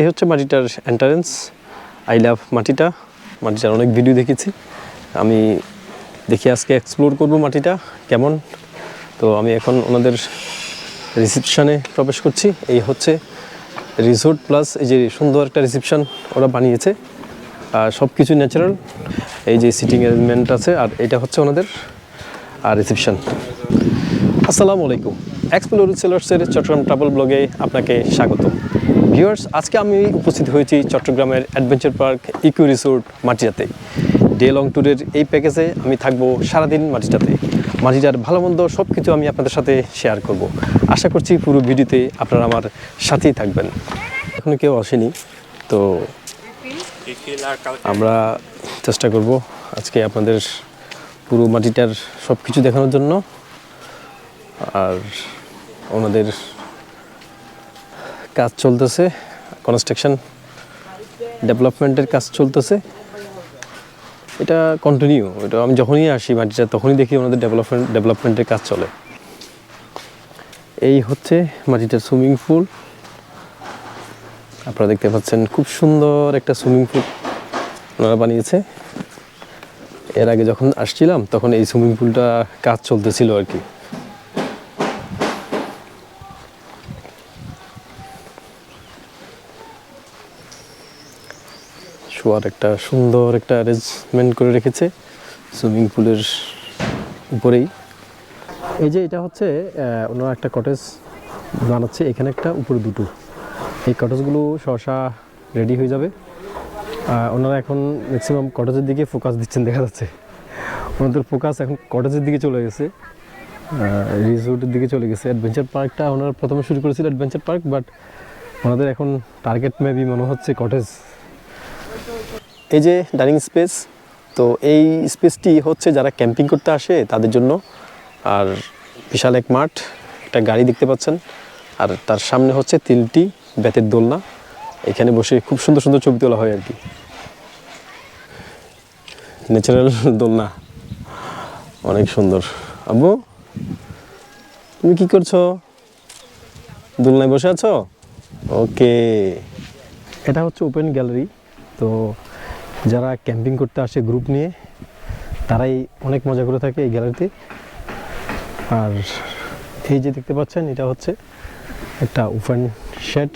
এই হচ্ছে মাটিটার entrance I love মাটিটা। মাটিটার অনেক ভিডিও দেখেছি। আমি দেখি আজকে এক্সপ্লোর করব মাটিটা, কেমন? তো আমি এখন ওনাদের রিসেপশনে প্রবেশ করছি। এই হচ্ছে রিসোর্ট প্লাস এই যে সুন্দর একটা রিসেপশন ওরা বানিয়েছে। আর সব কিছু ন্যাচারাল এই যে সিটিং অ্যারেঞ্জমেন্ট আছে, আর এটা হচ্ছে ওনাদের, আর রিসেপশন আসসালামু আলাইকুম। এক্সপ্লোর সেলার্সের চট্টগ্রাম ট্রাভেল ব্লগে আপনাকে স্বাগত। ভিউয়ার্স আজকে আমি উপস্থিত হয়েছি চট্টগ্রামের অ্যাডভেঞ্চার পার্ক ইকো রিসোর্ট মাটিটাতে ডে লং ট্যুরের এই প্যাকেজে আমি থাকব সারাদিন মাটিটাতে। মাটিটার ভালো মন্দ সব কিছু আমি আপনাদের সাথে শেয়ার করব। আশা করছি পুরো ভিডিওতে আপনারা আমার সাথেই থাকবেন। এখনও কেউ আসেনি, তো আমরা চেষ্টা করব আজকে আপনাদের পুরো মাটিটার সব কিছু দেখানোর জন্য। আর ওনাদের কাজ চলতেছে কনস্ট্রাকশন ডেভেলপমেন্টের কাজ চলতেছে। এটা কন্টিনিউ এটা আমি যখনই আসি মাটিটা, তখনই দেখি ওনাদের ডেভেলপমেন্ট ডেভেলপমেন্টের কাজ চলে। এই হচ্ছে মাটিটার সুইমিং পুল আপনারা দেখতে পাচ্ছেন খুব সুন্দর একটা সুইমিং পুল ওনারা বানিয়েছে। এর আগে যখন আসছিলাম, তখন এই সুইমিং পুলটা কাজ চলতেছিল আর কি। শোয়ার একটা সুন্দর একটা অ্যারেঞ্জমেন্ট করে রেখেছে সুইমিং পুলের উপরেই। এই যে এটা হচ্ছে ওনারা একটা কটেজ বানাচ্ছে, এখানে একটা, উপরে দুটো। এই কটেজগুলো সহসা রেডি হয়ে যাবে। ওনারা এখন ম্যাক্সিমাম কটেজের দিকে ফোকাস দিচ্ছেন, দেখা যাচ্ছে। ওনাদের ফোকাস এখন কটেজের দিকে চলে গেছে। রিসোর্টের দিকে চলে গেছে। অ্যাডভেঞ্চার পার্কটা ওনারা প্রথমে শুরু করেছিল অ্যাডভেঞ্চার পার্ক বাট ওনাদের এখন টার্গেট মেবি মনে হচ্ছে কটেজ এই যে ডাইনিং স্পেস, তো এই স্পেসটি হচ্ছে যারা ক্যাম্পিং করতে আসে তাদের জন্য। আর বিশাল এক মাঠ, একটা গাড়ি দেখতে পাচ্ছেন। আর তার সামনে হচ্ছে তিনটি বেতের দোলনা। এখানে বসে খুব সুন্দর সুন্দর ছবি তোলা হয় আর কি। ন্যাচারাল দোলনা। অনেক সুন্দর। আব্বু তুমি কি করছ? দোলনায় বসে আছো? ওকে এটা হচ্ছে ওপেন গ্যালারি, তো যারা ক্যাম্পিং করতে আসে গ্রুপ নিয়ে, তারাই অনেক মজা করে থাকে এই গ্যালারিতে। আর এই যে দেখতে পাচ্ছেন, এটা হচ্ছে একটা ওপেন শেড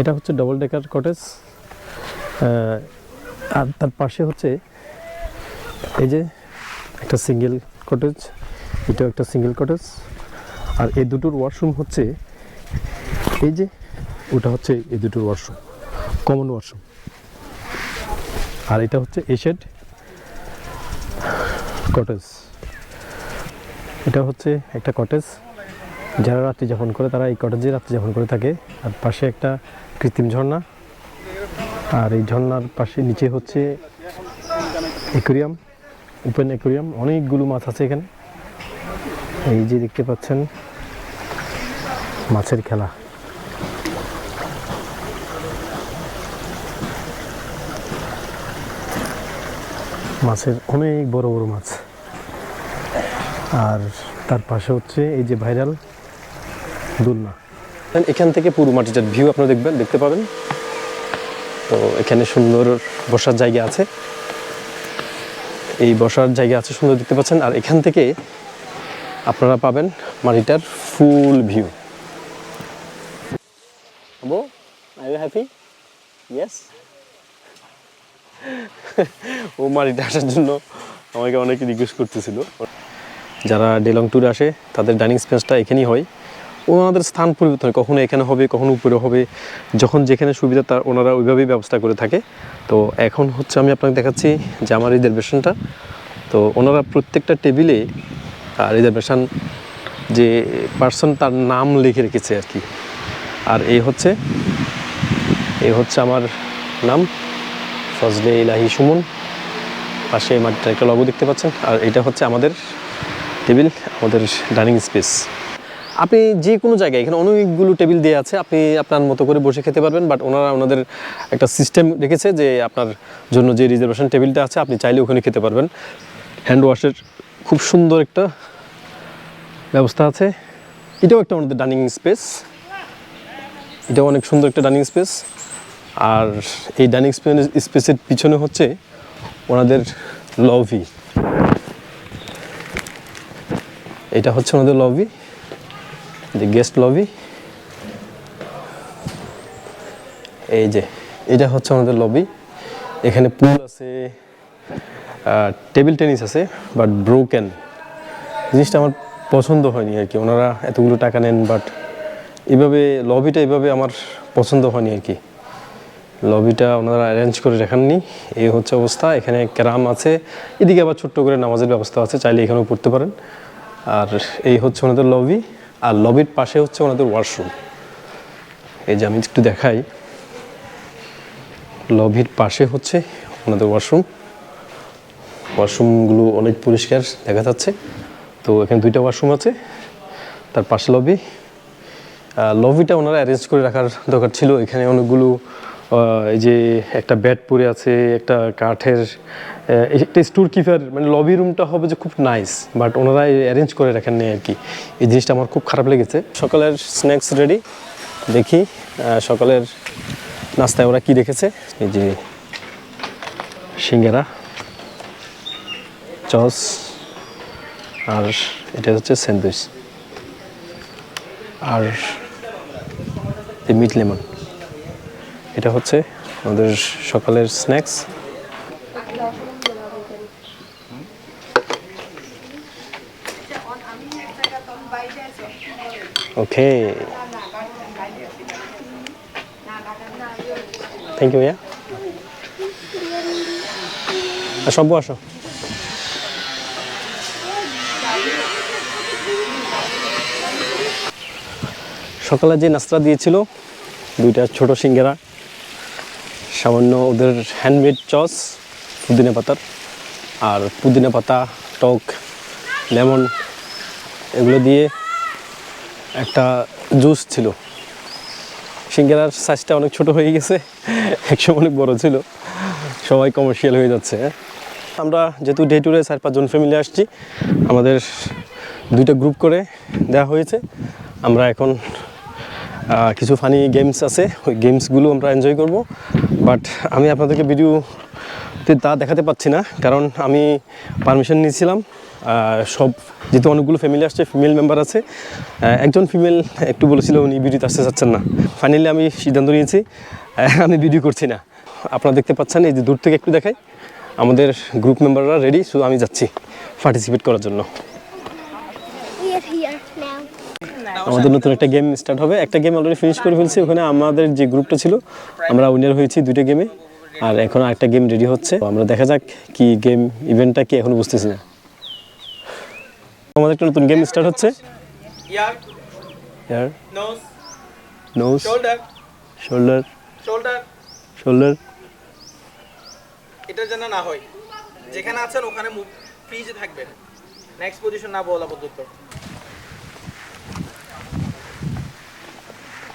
এটা হচ্ছে ডবল ডেকার কটেজ আর তার পাশে হচ্ছে এই যে একটা সিঙ্গেল কটেজ এটাও একটা সিঙ্গেল কটেজ আর এই দুটোর ওয়াশরুম হচ্ছে, এই যে ওটা হচ্ছে এই দুটোর ওয়াশরুম কমন ওয়াশরুম আর এটা হচ্ছে এশেড কটেজ। এটা হচ্ছে একটা কটেজ, যারা রাত্রি যাপন করে তারা এই কটেজে রাত্রি যাপন করে থাকে। আর পাশে একটা কৃত্রিম ঝর্ণা, আর এই ঝর্ণার পাশে নিচে হচ্ছে অ্যাকুরিয়াম, ওপেন অ্যাকুরিয়াম, অনেকগুলো মাছ আছে এখানে। এই যে দেখতে পাচ্ছেন, মাছের খেলা। মাছের অনেক বড় বড় মাছ। আর তার পাশে হচ্ছে এই যে ভাইরাল দুলনা। এখান থেকে পুরো মাটিটার ভিউ আপনারা দেখবেন, দেখতে পাবেন। তো এখানে সুন্দর বসার জায়গা আছে। এই বসার জায়গা আছে সুন্দর দেখতে পাচ্ছেন। আর এখান থেকে আপনারা পাবেন মাটিটার ফুল ভিউ হ্যাপি ইয়েস ও মাটিতে আসার জন্য আমাকে অনেকে রিকোয়েস্ট করতেছিল। যারা ডেলং ট্যুরে আসে, তাদের ডাইনিং স্পেসটা এখানেই হয়। ওনাদের স্থান পরিবর্তন হয়, কখনো এখানে হবে, কখনো উপরে হবে। যখন যেখানে সুবিধা, তার ওনারা ওইভাবেই ব্যবস্থা করে থাকে। তো এখন হচ্ছে আমি আপনাকে দেখাচ্ছি যে আমার রিজার্ভেশনটা তো ওনারা প্রত্যেকটা টেবিলে রিজার্ভেশন যে পার্সন তার নাম লিখে রেখেছে আর কি। আর এই হচ্ছে এই হচ্ছে আমার নাম। ফজলে ইলাহি সুমন। পাশে মাটির একটা লগো দেখতে পাচ্ছেন। আর এটা হচ্ছে আমাদের টেবিল, আমাদের ডাইনিং স্পেস। আপনি যে কোনো জায়গায়, এখানে অনেকগুলো টেবিল দেওয়া আছে, আপনি আপনার মতো করে বসে খেতে পারবেন বাট ওনারা ওনাদের একটা সিস্টেম রেখেছে যে আপনার জন্য যে রিজার্ভেশন টেবিলটা আছে, আপনি চাইলে ওখানে খেতে পারবেন। হ্যান্ড ওয়াশের খুব সুন্দর একটা ব্যবস্থা আছে। এটাও একটা আমাদের ডাইনিং স্পেস। এটাও অনেক সুন্দর একটা ডাইনিং স্পেস। আর এই ডাইনিং স্পেসের পিছনে হচ্ছে ওনাদের লবি। এটা হচ্ছে ওনাদের লবি যে গেস্ট লবি এই যে, এটা হচ্ছে আমাদের লবি। এখানে পুল আছে টেবিল টেনিস আছে বাট ব্রোকেন জিনিসটা আমার পছন্দ হয়নি আর কি, ওনারা এতগুলো টাকা নেন বাট এভাবে, লবিটা এভাবে আমার পছন্দ হয়নি আর কি। লবিটা ওনারা অ্যারেঞ্জ করে রাখাননি। এই হচ্ছে অবস্থা, এখানে ক্যারাম আছে। এদিকে আবার ছোট্ট করে নামাজের ব্যবস্থা আছে, চাইলে এখানেও পড়তে পারেন। আর এই হচ্ছে ওনাদের লবি, আর লবির পাশে হচ্ছে ওনাদের ওয়াশরুম এই যে আমি একটু দেখাই। লবির পাশে হচ্ছে ওনাদের ওয়াশরুম ওয়াশরুমগুলো অনেক পরিষ্কার দেখা যাচ্ছে। তো এখানে দুইটা ওয়াশরুম আছে, তার পাশে লবি। লবিটা ওনারা অ্যারেঞ্জ করে রাখার দরকার ছিল। এখানে অনেকগুলো এই যে একটা ব্যাট পরে আছে, একটা কাঠের একটা স্টোর কিপার মানে লবি রুমটা হবে যে খুব নাইস বাট ওনারা অ্যারেঞ্জ করে রাখেন নেই আর কি। এই জিনিসটা আমার খুব খারাপ লেগেছে। সকালের স্ন্যাক্স রেডি দেখি সকালের নাস্তায় ওরা কি রেখেছে। এই যে সিঙ্গারা চস আর এটা হচ্ছে স্যান্ডউইচ। আর মিট লেমন। এটা হচ্ছে আমাদের সকালের স্ন্যাক্স। ওকে। থ্যাংক ইউ ভাইয়া। সব্য আসো। সকালে যে নাস্তা দিয়েছিল, দুইটা ছোট সিঙ্গারা। সামান্য ওদের হ্যান্ডমেড চস পুদিনা পাতার, আর পুদিনা পাতা, টক, লেমন, এগুলো দিয়ে একটা জুস ছিল। সিঙ্গারার সাইজটা অনেক ছোট হয়ে গেছে, একসময় অনেক বড় ছিল। সবাই কমার্শিয়াল হয়ে যাচ্ছে। আমরা যেহেতু ডে টুরে চার পাঁচজন ফ্যামিলি আসছি, আমাদের দুইটা গ্রুপ করে দেওয়া হয়েছে। আমরা এখন কিছু ফানি গেমস আছে, ওই গেমসগুলো আমরা এনজয় করব। বাট আমি আপনাদেরকে ভিডিওতে তা দেখাতে পাচ্ছি না, কারণ আমি পারমিশন নিয়েছিলাম সব যেহেতু অনেকগুলো ফ্যামিলি আসছে ফিমেল মেম্বার আছে একজন ফিমেল একটু বলেছিল উনি ভিডিওতে আসতে চাচ্ছেন না। ফাইনালি আমি সিদ্ধান্ত নিয়েছি আমি ভিডিও করছি না। আপনারা দেখতে পাচ্ছেন, এই যে দূর থেকে একটু দেখাই, আমাদের গ্রুপ মেম্বাররা রেডি শুধু আমি যাচ্ছি পার্টিসিপেট করার জন্য। আমাদের নতুন একটা গেম স্টার্ট হবে। একটা গেম অলরেডি ফিনিশ করে ফেলছি। ওখানে আমাদের যে গ্রুপটা ছিল আমরা উইনার হয়েছি দুইটা গেমে আর এখন আরেকটা গেম রেডি হচ্ছে। আমরা দেখা যাক কি গেম ইভেন্টটা কি এখন বুঝতেছি না। আমাদের একটা নতুন গেম স্টার্ট হচ্ছে। ইয়ার নোজ শোল্ডার শোল্ডার এটা যেন না হয়। যেখানে আছেন ওখানে ফ্রিজে থাকবেন। নেক্সট পজিশন না বলা পর্যন্ত।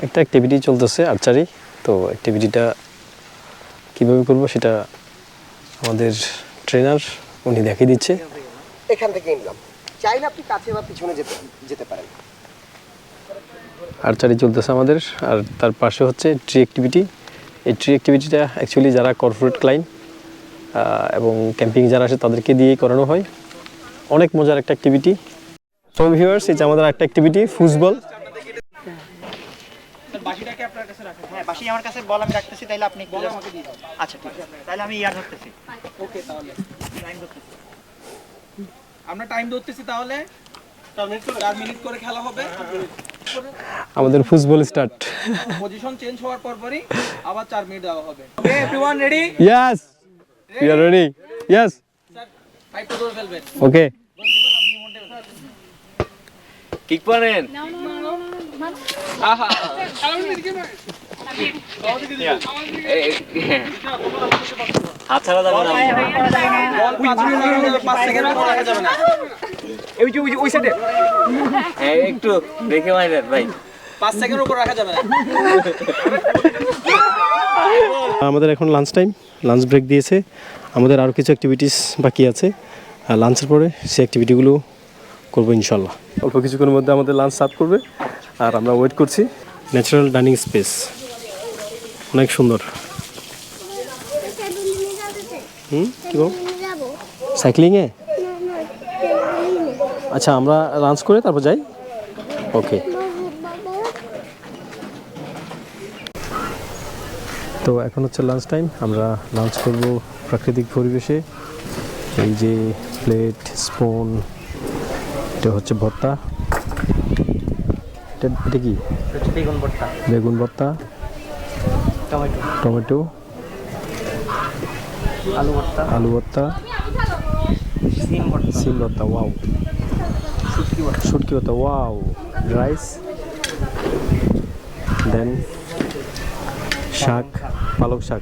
একটা অ্যাক্টিভিটি চলতেছে আর্চারি। তো অ্যাক্টিভিটিটা কীভাবে করব সেটা আমাদের ট্রেনার উনি দেখিয়ে দিচ্ছে। এখান থেকে ইনকাম। চাইলে আপনি কাছে বা পিছনে যেতে যেতে পারেন। আর্চারি চলতেছে আমাদের আর তার পাশে হচ্ছে ট্রি অ্যাক্টিভিটি এই ট্রি অ্যাক্টিভিটিটা অ্যাকচুয়ালি যারা কর্পোরেট ক্লাইন্ট এবং ক্যাম্পিং যারা আসে তাদেরকে দিয়েই করানো হয়। অনেক মজার একটা অ্যাক্টিভিটি সো ভিউয়ার্স এই যে আমাদের একটা অ্যাক্টিভিটি ফুটবল। আপনার কাছে হ্যাঁ আমার কাছে বল আমি রাখতেছি তাইলে আপনি আচ্ছা ঠিক আছে। তাইলে আমি ইয়ার ধরতেছি। ওকে তাহলে। টাইম ধরতেছি। আমরা টাইম ধরতেছি তাহলে। চার মিনিট করে। খেলা হবে। আমাদের ফুটবল স্টার্ট পজিশন চেঞ্জ হওয়ার পর পরই আবার চার মিনিট দেওয়া হবে। Okay everyone ready yes you are ready yes sir ধরে ফেলবেন। ওকে একটু দেখে মাইলেন ভাই পাঁচ সেকেন্ড উপর রাখা যাবে আমাদের এখন লাঞ্চ টাইম লাঞ্চ ব্রেক দিয়েছে। আমাদের আরও কিছু অ্যাক্টিভিটিস বাকি আছে। লাঞ্চের পরে সেই অ্যাক্টিভিটিগুলো করব ইনশাল্লাহ। অল্প কিছুক্ষণের মধ্যে আমাদের লাঞ্চ সার্ভ করবে। আর আমরা ওয়েট করছি। ন্যাচারাল ডাইনিং স্পেস অনেক সুন্দর। হুম? কী বল? সাইক্লিংয়ে আচ্ছা আমরা লাঞ্চ করে তারপর যাই? ওকে তো এখন হচ্ছে লাঞ্চ টাইম আমরা লাঞ্চ করব প্রাকৃতিক পরিবেশে। এই যে প্লেট স্পুন এটা হচ্ছে ভর্তা। এটা এটা কি? বেগুন ভর্তা। বেগুন ভর্তা। টমেটো। টমেটো। আলু ভর্তা। আলু ভর্তা। সিম ভর্তা। সিম ভর্তা ওয়াও। শুটকি ভর্তা। শুটকি ভর্তা ওয়াও। রাইস। দেন শাক পালক শাক।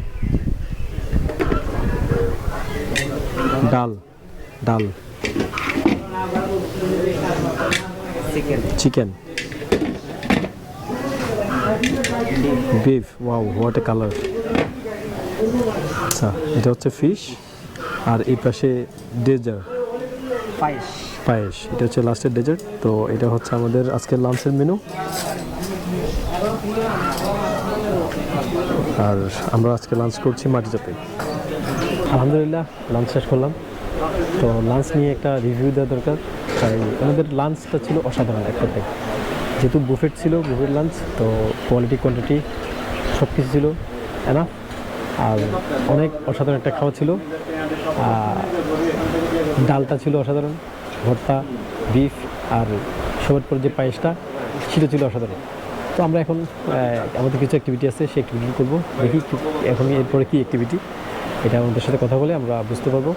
ডাল ডাল। Chicken beef wow what a colour আচ্ছা এটা হচ্ছে ফিশ আর এই পাশে ডেজার্ট পায়েস পায়েস এটা হচ্ছে লাস্টের ডেজার্ট তো এটা হচ্ছে আমাদের আজকের লাঞ্চের মেনু আর আমরা আজকে লাঞ্চ করছি মাটিচাতে আলহামদুলিল্লাহ লাঞ্চ শেষ করলাম। তো লাঞ্চ নিয়ে একটা রিভিউ দেওয়া দরকার। তাই আমাদের লাঞ্চটা ছিল অসাধারণ এক কথায় যেহেতু বুফেট ছিল বুফেট লাঞ্চ তো কোয়ালিটি কোয়ান্টিটি সব কিছু ছিল এনাফ আর অনেক অসাধারণ একটা খাওয়া ছিল। ডালটা ছিল অসাধারণ, ভর্তা বিফ আর সবার পর যে পায়েসটা, সেটা ছিল অসাধারণ। তো আমরা এখন আমাদের কিছু অ্যাক্টিভিটি আছে, সেই অ্যাক্টিভিটি করব। দেখি এখন এরপরে কী অ্যাক্টিভিটি এটা আমাদের সাথে কথা বলে আমরা বুঝতে পারব।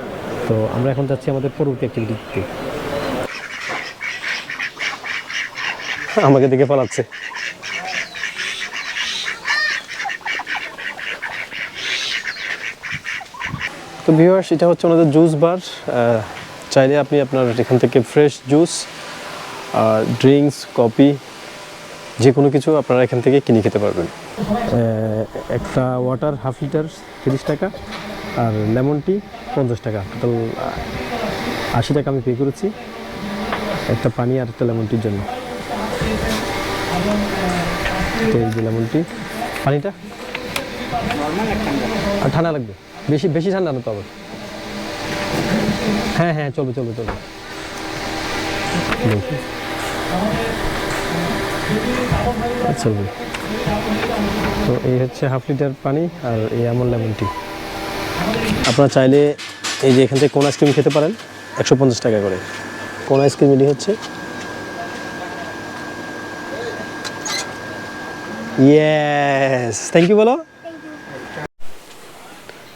তো আমরা এখন যাচ্ছি আমাদের পরবর্তী অ্যাক্টিভিটিতে আমাকে দেখে পালাচ্ছে। তো ভিউয়ার্স এটা হচ্ছে ওনাদের জুস বার চাইলে আপনি আপনার এখান থেকে ফ্রেশ জুস আর ড্রিঙ্কস কফি যে কোনো কিছু আপনারা এখান থেকে কিনে খেতে পারবেন। একটা ওয়াটার হাফ লিটার তিরিশ টাকা, আর লেমন টি পঞ্চাশ টাকা। টোটাল আশি টাকা আমি পে করেছি, একটা পানি আর একটা লেমন টির জন্য। তো এই যে লেমন টি পানিটা আর ঠান্ডা লাগবে? বেশি বেশি ঠান্ডা না তো আবার? হ্যাঁ হ্যাঁ চলবে চলবে চলবে। চলবে। তো এই হচ্ছে হাফ লিটার পানি আর এই আমল লেমন টি আপনারা চাইলে এই যে এখান থেকে কোন আইসক্রিম খেতে পারেন, একশো পঞ্চাশ টাকা করে। কোন আইসক্রিম এটি হচ্ছে ইয়েস থ্যাংক ইউ বলো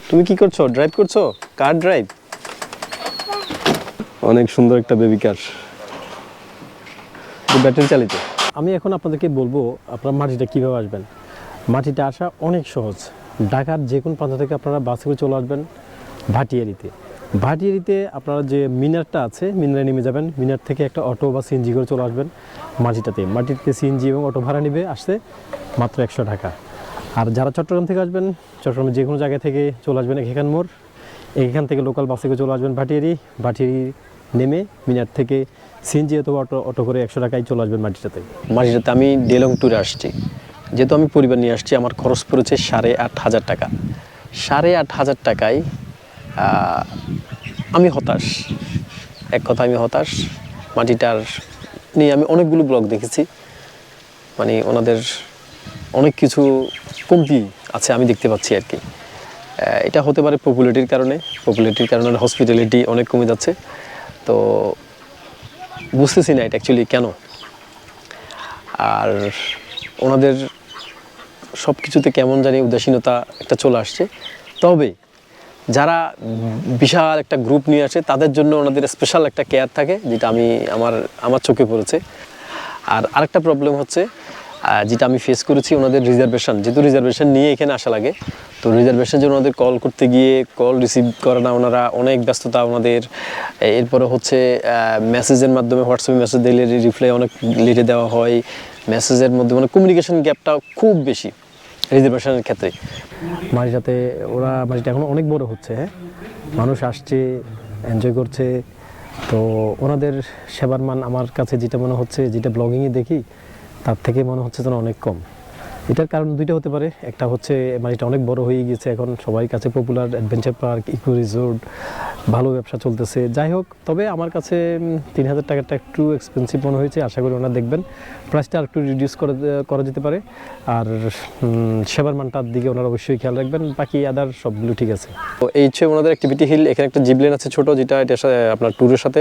তুমি কি করছ? ড্রাইভ করছ? কার ড্রাইভ অনেক সুন্দর একটা বেবি কার ব্যাটারি চালিত। আমি এখন আপনাদেরকে বলব, আপনারা মাটিটা কীভাবে আসবেন? মাটিটা আসা অনেক সহজ। ঢাকার যে কোনো প্রান্ত থেকে আপনারা বাসে করে চলে আসবেন ভাটিয়ারিতে। ভাটিয়ারিতে আপনারা যে মিনারটা আছে, মিনারে নেমে যাবেন। মিনার থেকে একটা অটো বা সিএনজি করে চলে আসবেন মাটিটাতে। মাটিতে সিএনজি এবং অটো ভাড়া নেবে আসতে মাত্র একশো টাকা। আর যারা চট্টগ্রাম থেকে আসবেন, চট্টগ্রামের যে কোনো জায়গা থেকে চলে আসবেন এখান মোড়, এখান থেকে লোকাল বাসে করে চলে আসবেন ভাটিয়ারি। ভাটিয়ারি নেমে মিনার থেকে সিএনজি অথবা অটো অটো করে একশো টাকায় চলে আসবেন মাটিটাতে। মাটিটাতে আমি ডেলং ট্যুরে আসছি। যেহেতু আমি পরিবার নিয়ে আসছি, আমার খরচ পড়েছে সাড়ে আট হাজার টাকা। সাড়ে আট হাজার টাকায় আমি হতাশ। এক কথা আমি হতাশ। মাটিটার নিয়ে আমি অনেকগুলো ব্লগ দেখেছি। মানে ওনাদের অনেক কিছু কমতি আছে আমি দেখতে পাচ্ছি আর কি। এটা হতে পারে পপুলারিটির কারণে। পপুলারিটির কারণে হসপিটালিটি অনেক কমে যাচ্ছে। তো বুঝতেছি না এটা অ্যাকচুয়ালি কেন। আর ওনাদের সব কিছুতে কেমন জানি উদাসীনতা একটা চলে আসছে। তবে যারা বিশাল একটা গ্রুপ নিয়ে আসে, তাদের জন্য ওনাদের স্পেশাল একটা কেয়ার থাকে, যেটা আমি আমার আমার চোখে পড়েছে। আর আরেকটা প্রবলেম হচ্ছে যেটা আমি ফেস করেছি, ওনাদের রিজার্ভেশন যেহেতু রিজার্ভেশন নিয়ে এখানে আসা লাগে, তো রিজার্ভেশনের জন্য ওনাদের কল করতে গিয়ে কল রিসিভ করে না ওনারা, অনেক ব্যস্ততা ওনাদের। এরপরে হচ্ছে মেসেজের মাধ্যমে হোয়াটসঅ্যাপে মেসেজ দিলে রিপ্লাই অনেক লেটে দেওয়া হয়। মেসেজের মধ্যে মানে কমিউনিকেশন গ্যাপটা খুব বেশি। রিজার্ভেশনের ক্ষেত্রে। মাঝে মাটিটাতে ওরা মাটিটা এখন অনেক বড় হচ্ছে হ্যাঁ? মানুষ আসছে এনজয় করছে। তো ওনাদের সেবার মান আমার কাছে যেটা মনে হচ্ছে, যেটা ব্লগিংয়ে দেখি, তার থেকে মনে হচ্ছে যেন অনেক কম। এটার কারণ দুইটা হতে পারে। একটা হচ্ছে মানে এটা অনেক বড় হয়ে গিয়েছে এখন, সবাই কাছে popular adventure park eco resort ভালো ব্যবসা চলতেছে। যাই হোক, তবে আমার কাছে তিন হাজার টাকাটা একটু এক্সপেন্সিভ মনে হয়েছে, আশা করি ওনারা দেখবেন। প্রাইসটা একটু রিডিউস করে, করা যেতে পারে। আর সেবার মানটার দিকে ওনারা অবশ্যই খেয়াল রাখবেন। বাকি আদার সবগুলো ঠিক আছে। তো এই হচ্ছে ওনাদের অ্যাক্টিভিটি হিল এখানে একটা জিবলেন আছে ছোট, যেটা এটা আপনার ট্যুরের সাথে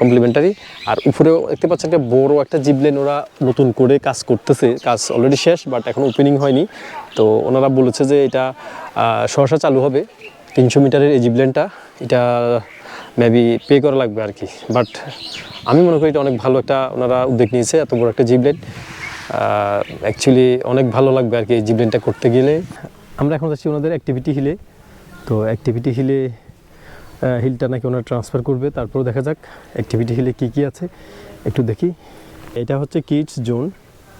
কমপ্লিমেন্টারি আর উপরেও দেখতে পাচ্ছেন একটা বড় একটা জিবলেন ওরা নতুন করে কাজ করতেছে, কাজ অলরেডি শেষ বাট এখন ওপেনিং হয়নি। তো ওনারা বলেছে যে এটা সহসা চালু হবে। তিনশো মিটারের এই জিবলেনটা এটা মেবি পে করা লাগবে আর কি। বাট আমি মনে করি এটা অনেক ভালো একটা ওনারা উদ্যোগ নিয়েছে, এত বড় একটা জিবলেন অ্যাকচুয়ালি অনেক ভালো লাগবে আর কি এই জিবলেনটা করতে গেলে। আমরা এখন যাচ্ছি ওনাদের অ্যাক্টিভিটি হিলে তো অ্যাক্টিভিটি হিলে হিলটা নাকি ওনারা ট্রান্সফার করবে, তারপর দেখা যাক অ্যাক্টিভিটি হিলে কী কী আছে। একটু দেখি। এটা হচ্ছে কিডস জোন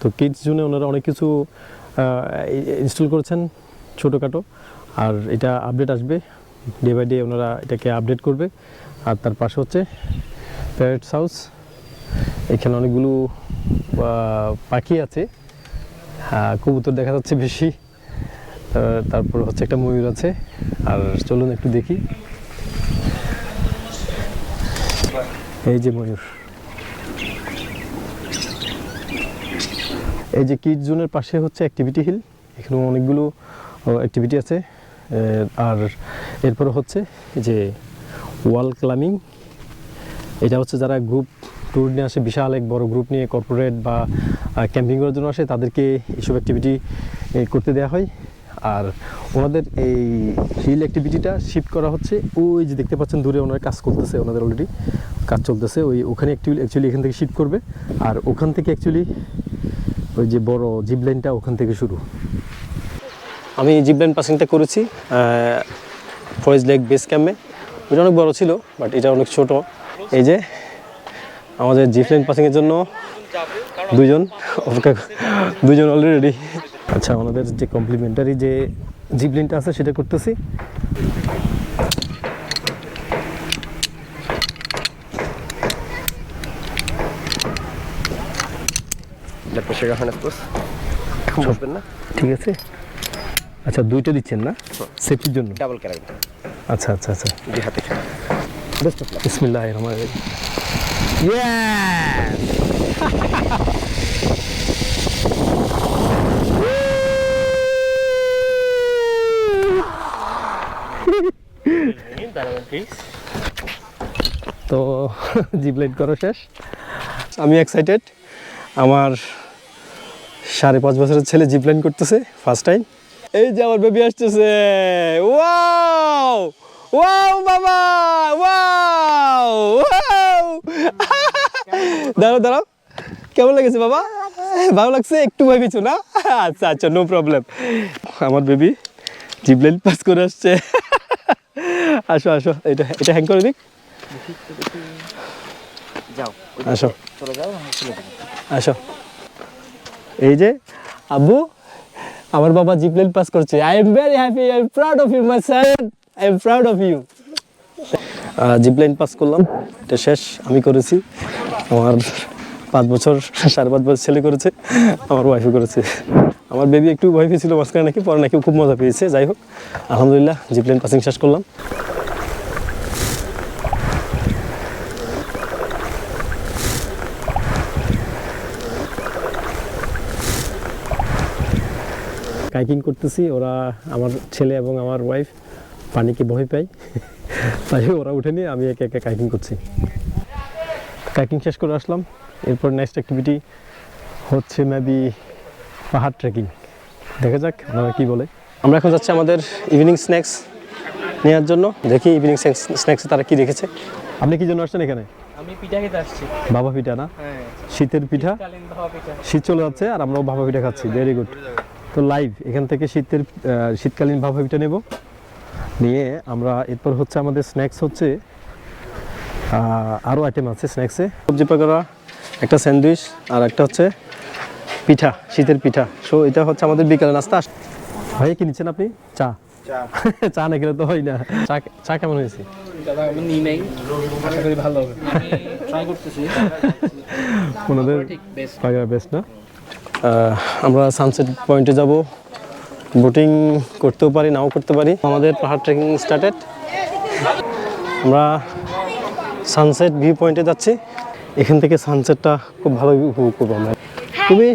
তো কিডস জোনে ওনারা অনেক কিছু ইনস্টল করেছেন ছোটোখাটো। আর এটা আপডেট আসবে। ডে বাই ডে ওনারা এটাকে আপডেট করবে। আর তার পাশে হচ্ছে প্যারেটস হাউস এখানে অনেকগুলো পাখি আছে। কবুতর দেখা যাচ্ছে বেশি। তারপর হচ্ছে একটা ময়ূর আছে। আর চলুন একটু দেখি। এই যে ময়ূর। এই যে কিড জোনের পাশে হচ্ছে অ্যাক্টিভিটি হিল এখানে অনেকগুলো অ্যাক্টিভিটি আছে। আর এরপরে হচ্ছে যে ওয়াল ক্লাইম্বিং এটা হচ্ছে যারা গ্রুপ ট্যুর নিয়ে আসে, বিশাল এক বড় গ্রুপ নিয়ে কর্পোরেট বা ক্যাম্পিং করার জন্য আসে, তাদেরকে এইসব অ্যাক্টিভিটি করতে দেওয়া হয়। আর ওনাদের এই হিল অ্যাক্টিভিটিটা শিফট করা হচ্ছে, ওই যে দেখতে পাচ্ছেন দূরে ওনারা কাজ করতেছে, ওনাদের অলরেডি কাজ চলতেছে, ওই ওখানে অ্যাকচুয়ালি অ্যাকচুয়ালি এখান থেকে শিফট করবে। আর ওখান থেকে অ্যাকচুয়ালি ওই যে বড় জিপ লাইনটা ওখান থেকে শুরু। আমি জিপ লাইন পাসিংটা করেছি ফরেস্ট লেক বেস ক্যাম্পে ওইটা অনেক বড় ছিল বাট এটা অনেক ছোট। এই যে আমাদের জিপ লাইন পাসিংয়ের জন্য দুজন অপেক্ষা দুজন অলরেডি আচ্ছা আমাদের যে কমপ্লিমেন্টারি যে জিপ লাইনটা আছে, সেটা করতেছি। Llega Johannes এখন বসবেন না? ঠিক আছে। আচ্ছা দুইটা দিচ্ছেন না? সেফটির জন্য? ডাবল ক্যারাবিন আচ্ছা আচ্ছা আচ্ছা। দুই হাতে বেস্ট অফ লাক বিসমিল্লাহ রহমান তো জিপ লাইন করা শেষ। আমি এক্সাইটেড আমার সাড়ে পাঁচ বছরের ছেলে জিপ লাইন করতেছে ফার্স্ট টাইম এই যে আমার বেবি আসতেছে। ওয়াও ওয়াও বাবা ওয়াও ওয়াও দাঁড়াও দাঁড়াও। কেমন লেগেছে বাবা ভালো লাগছে? একটু ভয় কিছু না? আচ্ছা আচ্ছা নো প্রবলেম আমার বেবি জিবলাইন পাস করে আসছে। আসো আসো এটা এটা হ্যাং করে দিক। যাও আসো। আসো। এই যে, আব্বু, আমার বাবা জিপলাইন পাস করছে। I am very happy I am proud of you my son I am proud of you zipline pass করলাম। এটা শেষ, আমি করেছি। আমার পাঁচ বছর, সাড়ে পাঁচ বছর ছেলে করেছে, আমার ওয়াইফও করেছে। আমার বেবি একটু ভয় পেয়েছিল মাঝখানে নাকি, পরে নাকি খুব মজা পেয়েছে। যাই হোক, আলহামদুলিল্লাহ জিপলাইন পাসিং শেষ করলাম। কাইকিং করতেছি ওরা আমার ছেলে এবং আমার ওয়াইফ পানিকে ভয় পাই তাই ওরা উঠে নিয়ে আমি একে একে কাইকিং করছি। কাইকিং শেষ করে আসলাম। এরপর নেক্সট অ্যাক্টিভিটি হচ্ছে মেবি পাহাড় ট্রেকিং দেখা যাক ওনারা কী বলে। আমরা এখন যাচ্ছি আমাদের ইভিনিং স্ন্যাক্স নেওয়ার জন্য। দেখি ইভিনিং স্ন্যাক্সে তারা কি রেখেছে। আপনি কি জন্য আসছেন এখানে? আমি পিঠা খেতে আসছি। বাবা পিঠা না? হ্যাঁ। শীতের পিঠা? শীত চলে যাচ্ছে আর আমরাও ভাপা পিঠা খাচ্ছি। ভেরি গুড তো লাইভ এখান থেকে শীতের শীতকালীন পিঠা নেব। নিয়ে আমরা এরপর হচ্ছে আমাদের স্ন্যাক্স হচ্ছে আরও আইটেম আছে স্ন্যাক্সে সবজি পাকোড়া একটা স্যান্ডউইচ আর একটা হচ্ছে পিঠা শীতের পিঠা। সো এটা হচ্ছে আমাদের বিকালের নাস্তা। ভাই কি নিচ্ছেন আপনি? চা। চা। না খেলে তো হয় না। চা চা কেমন হয়েছে? ওনাদের বেস্ট না? আমরা সানসেট পয়েন্টে যাব। বোটিং করতেও পারি নাও করতে পারি। আমাদের পাহাড় ট্রেকিং স্টার্টেড আমরা সানসেট ভিউ পয়েন্টে যাচ্ছি। এখান থেকে সানসেটটা খুব ভালো উপভোগ করব আমরা। তুমি?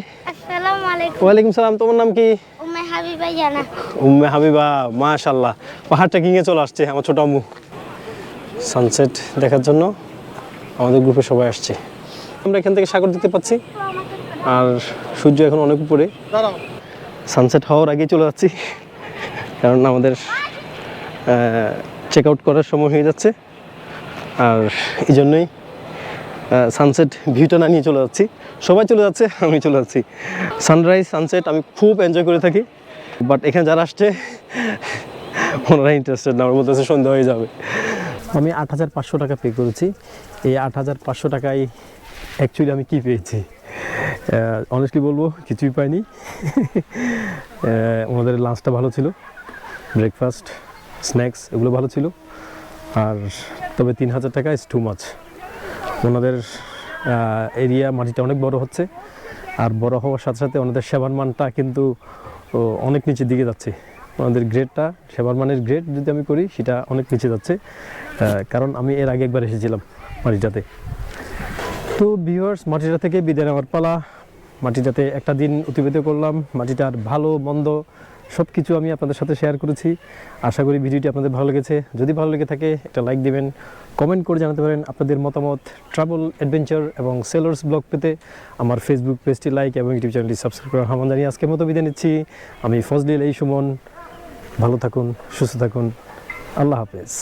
ওয়ালাইকুম সালাম তোমার নাম কি? উম্মে হাবিবা জানা। উম্মে হাবিবা মাশাল্লাহ পাহাড় ট্রেকিংয়ে চলে আসছে আমার ছোট আম্মু। সানসেট দেখার জন্য আমাদের গ্রুপে সবাই আসছে। আমরা এখান থেকে সাগর দেখতে পাচ্ছি। আর সূর্য এখন অনেক উপরে। সানসেট হওয়ার আগেই চলে যাচ্ছি। কারণ আমাদের চেক আউট করার সময় হয়ে যাচ্ছে। আর এই জন্যই সানসেট ভিউটা না নিয়ে চলে যাচ্ছি। সবাই চলে যাচ্ছে আমি চলে যাচ্ছি। সানরাইজ সানসেট আমি খুব এনজয় করে থাকি। বাট এখানে যারা আসছে ওনারা ইন্টারেস্টেড না আমার বলতেছে সন্ধ্যা হয়ে যাবে। আমি আট হাজার পাঁচশো টাকা পে করেছি। এই আট হাজার পাঁচশো টাকায় অ্যাকচুয়ালি আমি কী পেয়েছি? অনেস্টলি বলব, কিছুই পাইনি। ওনাদের লাঞ্চটা ভালো ছিল। ব্রেকফাস্ট স্ন্যাক্স এগুলো ভালো ছিল। আর তবে তিন হাজার টাকা ইস টু মাছ ওনাদের এরিয়া মাটিটা অনেক বড় হচ্ছে। আর বড় হওয়ার সাথে সাথে ওনাদের সেবার মানটা কিন্তু অনেক নিচের দিকে যাচ্ছে। ওনাদের গ্রেডটা সেবার মানের গ্রেড যদি আমি করি, সেটা অনেক নিচে যাচ্ছে। কারণ আমি এর আগে একবার এসেছিলাম মাটিটাতে। তো ভিউয়ার্স মাটিটা থেকে বিদায় নেওয়ার পালা। মাটিটাতে একটা দিন অতিবাহিত করলাম। মাটিটার ভালো, মন্দ সব কিছু আমি আপনাদের সাথে শেয়ার করেছি। আশা করি ভিডিওটি আপনাদের ভালো লেগেছে। যদি ভালো লেগে থাকে, একটা লাইক দিবেন কমেন্ট করে জানাতে পারেন আপনাদের মতামত ট্রাভেল অ্যাডভেঞ্চার এবং সেলার্স ব্লগ পেতে। আমার ফেসবুক পেজটি লাইক এবং ইউটিউব চ্যানেলটি সাবস্ক্রাইব করার আহ্বান জানিয়ে আজকের মতো বিদায় নিচ্ছি। আমি ফজলিল এই সুমন। ভালো থাকুন, সুস্থ থাকুন। আল্লাহ হাফেজ।